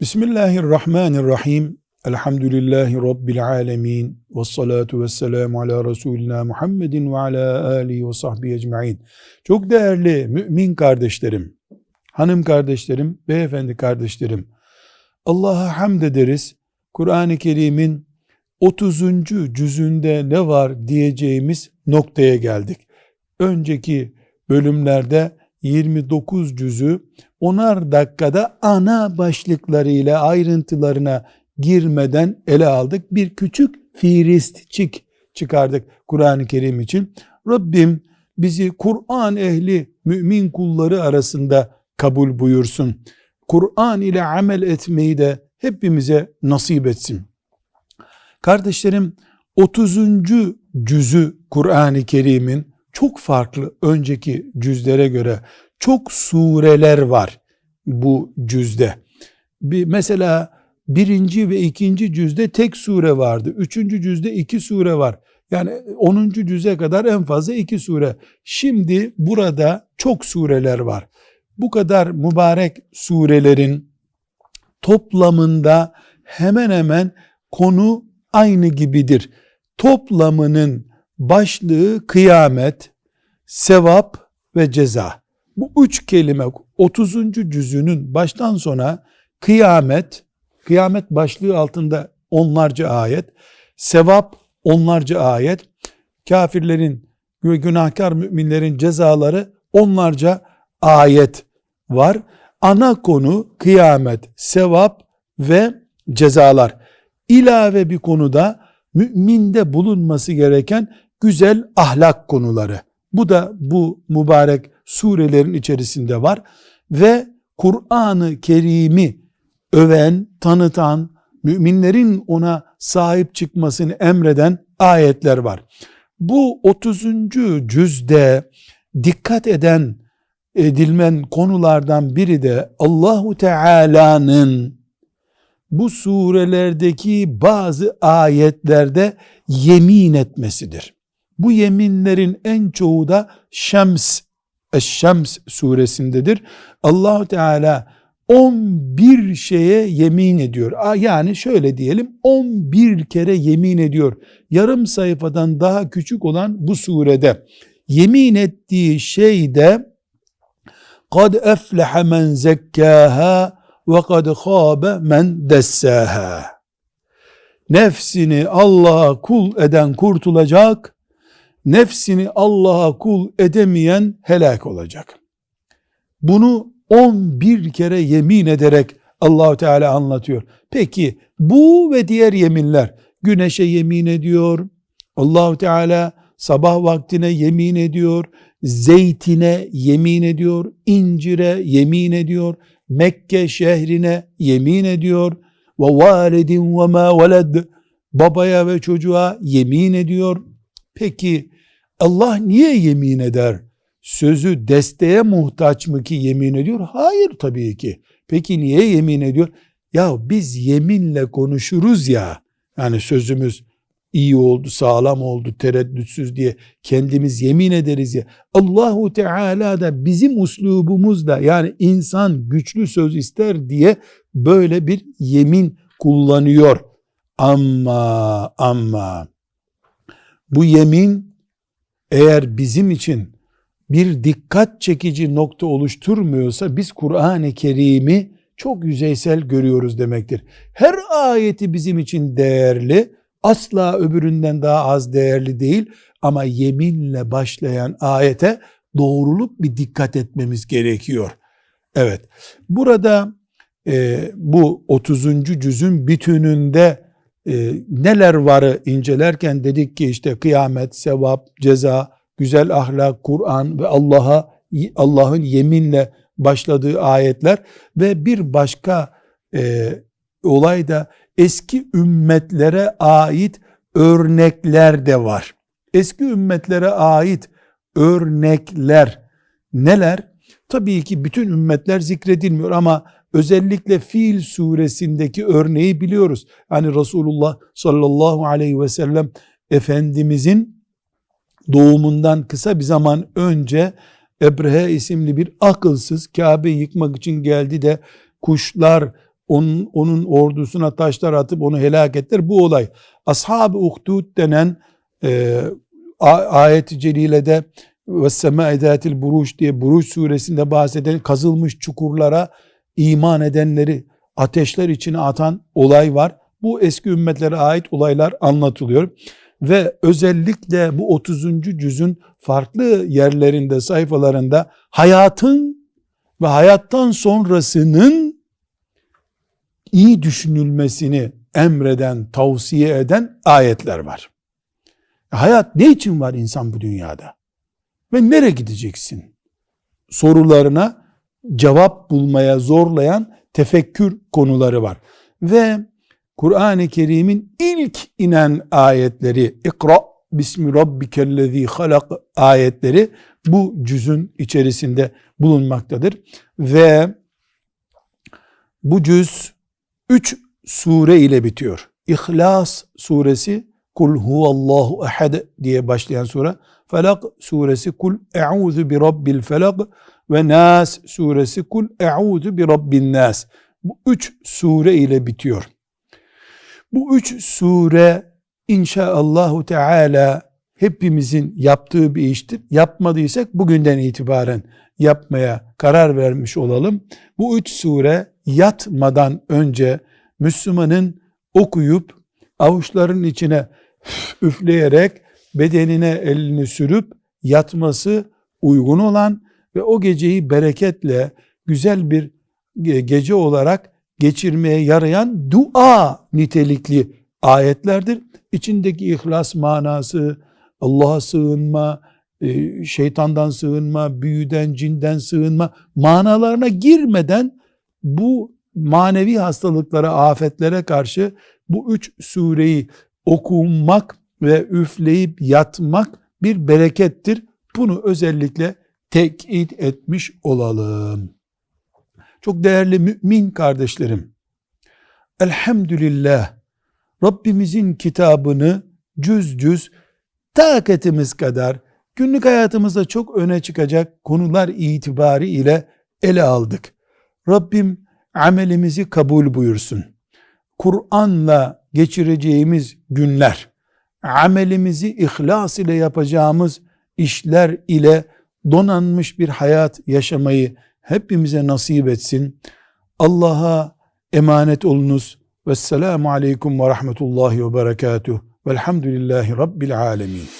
Bismillahirrahmanirrahim. Elhamdülillahi Rabbil alemin. Ve salatu ve selamu ala Resulina Muhammedin ve ala alihi ve sahbihi ecma'in. Çok değerli mümin kardeşlerim, hanım kardeşlerim, beyefendi kardeşlerim. Allah'a hamd ederiz. Kur'an-ı Kerim'in 30. cüzünde ne var diyeceğimiz noktaya geldik. Önceki bölümlerde 29 cüzü onar dakikada ana başlıklarıyla ayrıntılarına girmeden ele aldık. Bir küçük firistçik çıkardık Kur'an-ı Kerim için. Rabbim bizi Kur'an ehli mümin kulları arasında kabul buyursun. Kur'an ile amel etmeyi de hepimize nasip etsin. Kardeşlerim 30. cüzü Kur'an-ı Kerim'in çok farklı önceki cüzlere göre çok sureler var bu cüzde. Bir, mesela birinci ve ikinci cüzde tek sure vardı. Üçüncü cüzde iki sure var. Yani onuncu cüze kadar en fazla iki sure. Şimdi burada çok sureler var. Bu kadar mübarek surelerin toplamında hemen hemen konu aynı gibidir. Toplamının başlığı kıyamet, sevap ve ceza. Bu üç kelime 30. cüzünün baştan sona kıyamet, kıyamet başlığı altında onlarca ayet, sevap onlarca ayet, kafirlerin ve günahkar müminlerin cezaları onlarca ayet var. Ana konu kıyamet, sevap ve cezalar. İlave bir konuda müminde bulunması gereken güzel ahlak konuları. Bu da bu mübarek surelerin içerisinde var ve Kur'an-ı Kerim'i öven, tanıtan, müminlerin ona sahip çıkmasını emreden ayetler var. Bu 30. cüzde dikkat eden edilmen konulardan biri de Allahu Teala'nın bu surelerdeki bazı ayetlerde yemin etmesidir. Bu yeminlerin en çoğu da Şems, Eşşems suresindedir. Allahu Teala 11 şeye yemin ediyor. Yani şöyle diyelim 11 kere yemin ediyor. Yarım sayfadan daha küçük olan bu surede yemin ettiği şey de eflehe men zekkaha ve kad khabe men dessaha. Nefsini Allah'a kul eden kurtulacak, nefsini Allah'a kul edemeyen helak olacak. Bunu 11 kere yemin ederek Allahu Teala anlatıyor. Peki bu ve diğer yeminler güneşe yemin ediyor. Allahu Teala sabah vaktine yemin ediyor. Zeytine yemin ediyor. incire yemin ediyor. Mekke şehrine yemin ediyor. Ve validin ve ma babaya ve çocuğa yemin ediyor. Peki Allah niye yemin eder? Sözü desteğe muhtaç mı ki yemin ediyor? Hayır tabii ki. Peki niye yemin ediyor? Ya biz yeminle konuşuruz ya. Yani sözümüz iyi oldu, sağlam oldu, tereddütsüz diye kendimiz yemin ederiz ya. Allahu Teala da bizim uslubumuzda yani insan güçlü söz ister diye böyle bir yemin kullanıyor. Ama ama bu yemin eğer bizim için bir dikkat çekici nokta oluşturmuyorsa biz Kur'an-ı Kerim'i çok yüzeysel görüyoruz demektir. Her ayeti bizim için değerli, asla öbüründen daha az değerli değil ama yeminle başlayan ayete doğrulup bir dikkat etmemiz gerekiyor. Evet, burada e, bu 30. cüzün bütününde e, neler varı incelerken dedik ki işte kıyamet, sevap, ceza, güzel ahlak, Kur'an ve Allah'a Allah'ın yeminle başladığı ayetler ve bir başka e, olay da eski ümmetlere ait örnekler de var. Eski ümmetlere ait örnekler neler? Tabii ki bütün ümmetler zikredilmiyor ama özellikle Fil suresindeki örneği biliyoruz. Yani Resulullah sallallahu aleyhi ve sellem Efendimizin doğumundan kısa bir zaman önce Ebrehe isimli bir akılsız Kabe yıkmak için geldi de kuşlar onun, onun ordusuna taşlar atıp onu helak ettiler. Bu olay Ashab-ı Uhdud denen e, ayet-i celilede ve sema buruş diye Buruş suresinde bahseden kazılmış çukurlara iman edenleri ateşler içine atan olay var. Bu eski ümmetlere ait olaylar anlatılıyor. Ve özellikle bu 30. cüzün farklı yerlerinde, sayfalarında hayatın ve hayattan sonrasının iyi düşünülmesini emreden, tavsiye eden ayetler var. Hayat ne için var insan bu dünyada? Ve nereye gideceksin? Sorularına cevap bulmaya zorlayan tefekkür konuları var. Ve Kur'an-ı Kerim'in ilk inen ayetleri İkra bismi rabbikellezi halak ayetleri bu cüzün içerisinde bulunmaktadır. Ve bu cüz üç sure ile bitiyor. İhlas suresi Kul huvallahu ehad diye başlayan sure. Felak suresi Kul e'udhu bi rabbil felak ve Nas suresi Kul e'udhu bi rabbin nas. Bu üç sure ile bitiyor. Bu üç sure inşaallahu teala hepimizin yaptığı bir iştir. Yapmadıysak bugünden itibaren yapmaya karar vermiş olalım. Bu üç sure yatmadan önce Müslümanın okuyup avuçların içine üfleyerek bedenine elini sürüp yatması uygun olan ve o geceyi bereketle güzel bir gece olarak geçirmeye yarayan dua nitelikli ayetlerdir. İçindeki ihlas manası, Allah'a sığınma, e, şeytandan sığınma, büyüden, cinden sığınma manalarına girmeden bu manevi hastalıklara, afetlere karşı bu üç sureyi okunmak ve üfleyip yatmak bir berekettir. Bunu özellikle tekit etmiş olalım. Çok değerli mümin kardeşlerim, elhamdülillah Rabbimizin kitabını cüz cüz takatimiz kadar günlük hayatımızda çok öne çıkacak konular itibari ile ele aldık. Rabbim amelimizi kabul buyursun. Kur'an'la geçireceğimiz günler, amelimizi ihlas ile yapacağımız işler ile donanmış bir hayat yaşamayı hepimize nasip etsin. Allah'a emanet olunuz. Vesselamu aleyküm ve rahmetullahi ve berekatuh. Velhamdülillahi Rabbil alemin.